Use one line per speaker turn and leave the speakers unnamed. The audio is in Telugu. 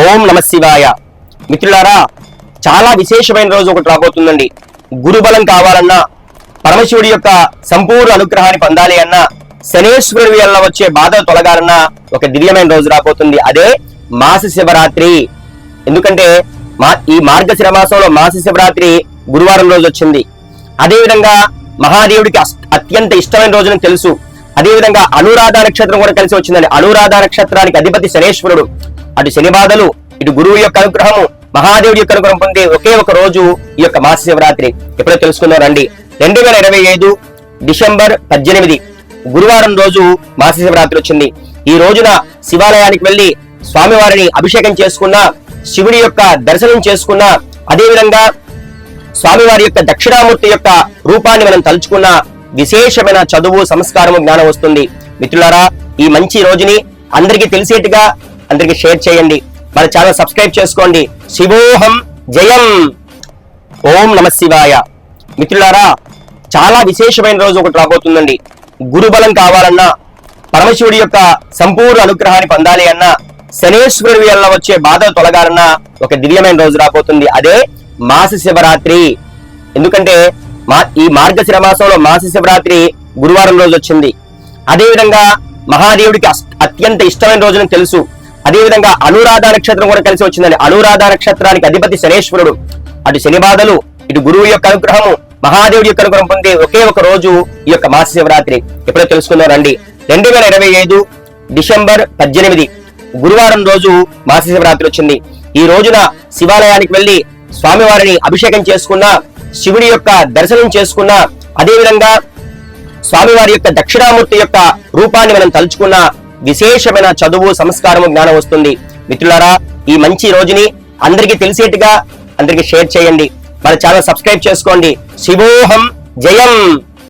ఓం నమ శివాయ. మిత్రులారా చాలా విశేషమైన రోజు ఒకటి రాబోతుందండి. గురుబలం కావాలన్నా పరమశివుడి యొక్క సంపూర్ణ అనుగ్రహాన్ని పొందాలి అన్నా శనేశ్వరుడి వల్ల వచ్చే బాధలు తొలగాలన్నా ఒక దివ్యమైన రోజు రాబోతుంది. అదే మాస శివరాత్రి. ఎందుకంటే మా ఈ మార్గశిర మాసంలో మాస శివరాత్రి గురువారం రోజు వచ్చింది. అదేవిధంగా మహాదేవుడికి అత్యంత ఇష్టమైన రోజుని తెలుసు. అదేవిధంగా అనురాధ నక్షత్రం కూడా కలిసి వచ్చిందండి. అనురాధ నక్షత్రానికి అధిపతి శనేశ్వరుడు. అటు శని బాధలు ఇటు గురువు యొక్క అనుగ్రహము మహాదేవుడి యొక్క అనుగ్రహం పొందే ఒకే ఒక రోజు ఈ యొక్క మాస శివరాత్రి. ఎప్పుడో తెలుసుకున్నారండి రెండు. వేల ఇరవై ఐదు డిసెంబర్ పద్దెనిమిది గురువారం రోజు మాస శివరాత్రి వచ్చింది. ఈ రోజున శివాలయానికి వెళ్ళి స్వామివారిని అభిషేకం చేసుకున్న శివుడి యొక్క దర్శనం చేసుకున్న అదేవిధంగా స్వామివారి యొక్క దక్షిణామూర్తి యొక్క రూపాన్ని మనం తలుచుకున్న విశేషమైన చదువు సంస్కారము జ్ఞానం వస్తుంది. మిత్రులారా ఈ మంచి రోజుని అందరికీ తెలిసేట్టుగా అందరికీ షేర్ చేయండి. మన ఛానల్ సబ్స్క్రైబ్ చేసుకోండి. శివోహం జయం. ఓం నమ శివాయ. మిత్రులారా చాలా విశేషమైన రోజు ఒకటి రాబోతుందండి. గురుబలం కావాలన్నా పరమశివుడి యొక్క సంపూర్ణ అనుగ్రహాన్ని పొందాలి అన్నా శనేశ్వరుడి వల్ల వచ్చే బాధలు తొలగాలన్నా ఒక దివ్యమైన రోజు రాబోతుంది. అదే మాస శివరాత్రి. ఎందుకంటే మా ఈ మార్గశిర మాసంలో మాస శివరాత్రి గురువారం రోజు వచ్చింది. అదేవిధంగా మహాదేవుడికి అత్యంత ఇష్టమైన రోజుని తెలుసు. అదేవిధంగా అనురాధ నక్షత్రం కూడా కలిసి వచ్చిందండి. అనురాధ నక్షత్రానికి అధిపతి శనేశ్వరుడు. అటు శని బాధలు ఇటు గురువు యొక్క అనుగ్రహము మహాదేవుడి యొక్క అనుగ్రహం పొందే ఒకే ఒక రోజు ఈ యొక్క మాస శివరాత్రి. ఎప్పుడో తెలుసుకుందాం రండి. రెండు వేల ఇరవై ఐదు డిసెంబర్ పద్దెనిమిది గురువారం రోజు మాస శివరాత్రి వచ్చింది. ఈ రోజున శివాలయానికి వెళ్ళి స్వామివారిని అభిషేకం చేసుకున్న శివుడి యొక్క దర్శనం చేసుకున్న అదేవిధంగా స్వామివారి యొక్క దక్షిణామూర్తి యొక్క రూపాన్ని మనం తలుచుకున్న విశేషమైన చదువు సంస్కారము జ్ఞానం వస్తుంది. మిత్రులారా ఈ మంచి రోజుని అందరికీ తెలిసేట్టుగా అందరికీ షేర్ చేయండి. మన ఛానల్ సబ్స్క్రైబ్ చేసుకోండి. శివోహం జయం.